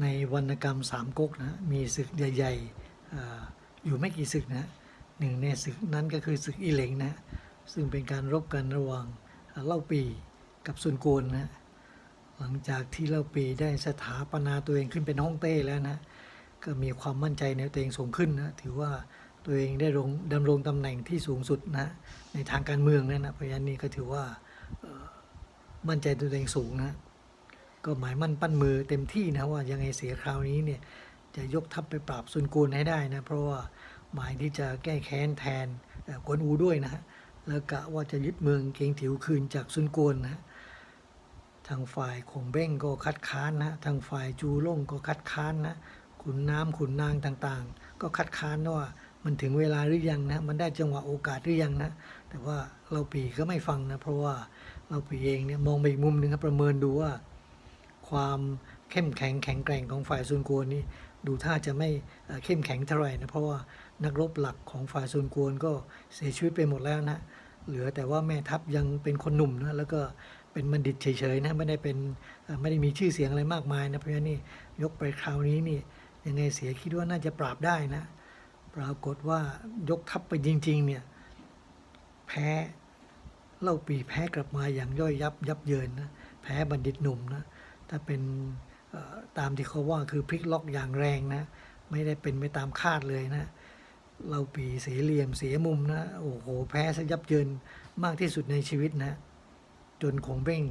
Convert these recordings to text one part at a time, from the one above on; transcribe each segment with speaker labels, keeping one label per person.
Speaker 1: ในวรรณกรรมสามก๊กนะมีศึกใหญ่ๆออยู่ไม่กี่ศึกนะหนึ่งในศึกนั้นก็คือศึกอีเหลงนะซึ่งเป็นการรบกันระหว่างเล่าปีกับซุนโกนนะหลังจากที่เล่าปีได้สถาปนาตัวเองขึ้นเป็นฮ่องเต้แล้วนะก็มีความมั่นใจในตัวเองสูงขึ้นนะถือว่าตัวเองได้ลงดำรงตำแหน่งที่สูงสุดนะในทางการเมืองนะนะเพราะฉะนั้นนี่ก็ถือว่ามั่นใจตัวเองสูงนะ ก็หมายมั่นปั้นมือเต็มที่นะว่ายังไงเสียคราวนี้เนี่ยจะยกทัพไปปราบซุนกูลให้ได้นะ เพราะว่าหมายที่จะแก้แค้นแทนกวนอูด้วยนะฮะแล้วกะว่าจะยึดเมืองเกงถิวคืนจากซุนกูลนะทางฝ่ายขงเบ้งก็คัดค้านนะทางฝ่ายจูล่งก็คัดค้านนะขุนน้ำขุนนางต่างๆ ก็คัดค้านว่ามันถึงเวลาหรือยังนะมันได้จังหวะโอกาสหรือยังนะแต่ว่าเราปีก็ไม่ฟังนะเพราะว่าเราปีเองเนี่ยมองไปอีกมุมหนึ่งครับประเมินดูว่า ความเข้มแข็งแข็งแกร่งของฝ่ายซุนกวนนี่ดูท่าจะไม่เข้มแข็งเท่าไหร่นะเพราะว่านักรบหลักของฝ่ายซุนกวนก็เสียชีวิตไปหมดแล้วนะเหลือแต่ว่าแม่ทัพยังเป็นคนหนุ่มนะแล้วก็เป็นบัณฑิตเฉยๆนะไม่ได้เป็นไม่ได้มีชื่อเสียงอะไรมากมายนะเพราะฉะนั้นนี่ยกไปคราวนี้นี่ยังไงเสียคิดว่าน่าจะปราบได้นะปรากฏว่ายกทัพไปจริงๆเนี่ยแพ้เล่าปีแพ้กลับมาอย่างย่อยยับยับเยินนะแพ้บัณฑิตหนุ่มนะ ถ้าเป็นตามที่เขาว่าคือพลิกล็อกอย่างแรงนะ ไม่ได้เป็นไปตามคาดเลยนะ เราปีเสียเหลี่ยมเสียมุมนะ โอ้โห แพ้ซะยับเยินมากที่สุดในชีวิตนะ จนคงเบ้ง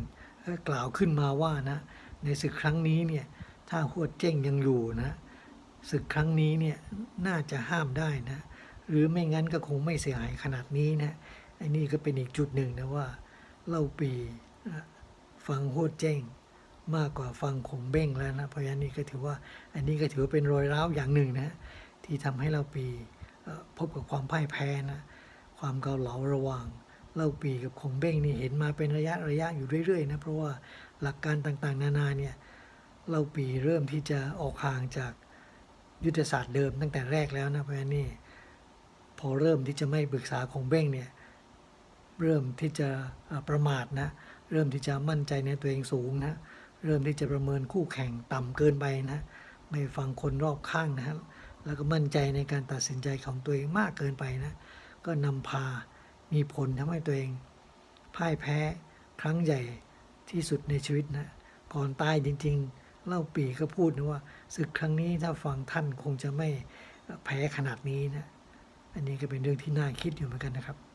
Speaker 1: กล่าวขึ้นมาว่านะ ในศึกครั้งนี้เนี่ย ถ้าหัวเจ้งยังอยู่นะศึกครั้งนี้เนี่ยน่าจะห้ามได้นะ หรือไม่งั้นก็คงไม่เสียหายขนาดนี้นะไอ้นี่ก็เป็นอีกจุดหนึ่งนะว่าเล่าปีฟังหัวเจ้ง มากกว่าฟังคงเบ้งแล้วนะ เพราะฉะนั้นนี่ก็ถือว่าอันนี้ก็ถือว่าเป็นรอยร้าวอย่างหนึ่งนะที่ทำให้เราปีพบกับความพ่ายแพ้นะความเกาเหลาระหว่างเล่าปีกับคงเบ้งนี่เห็นมาเป็นระยะระยะอยู่เรื่อยๆนะเพราะว่าหลักการต่างๆ นานาเนี่ยเล่าปีเริ่มที่จะออกห่างจากยุทธศาสตร์เดิมตั้งแต่แรกแล้วนะเพราะฉะนั้นนี่พอเริ่มที่จะไม่ปรึกษาคงเบ้งเนี่ยเริ่มที่จะประมาทนะเริ่มที่จะมั่นใจในตัวเองสูงนะ เริ่มที่จะประเมินคู่แข่งต่ำเกินไปนะ ไม่ฟังคนรอบข้างนะฮะแล้วก็มั่นใจในการตัดสินใจของตัวเองมากเกินไปนะ ก็นำพามีผลทำให้ตัวเอง พ่ายแพ้ครั้งใหญ่ที่สุดในชีวิตนะ ก่อนตายจริง ๆ เล่าปีก็พูดนะว่าศึกครั้งนี้ถ้าฟังท่านคงจะไม่แพ้ขนาดนี้นะ อันนี้ก็เป็นเรื่องที่น่าคิดอยู่เหมือนกันนะครับ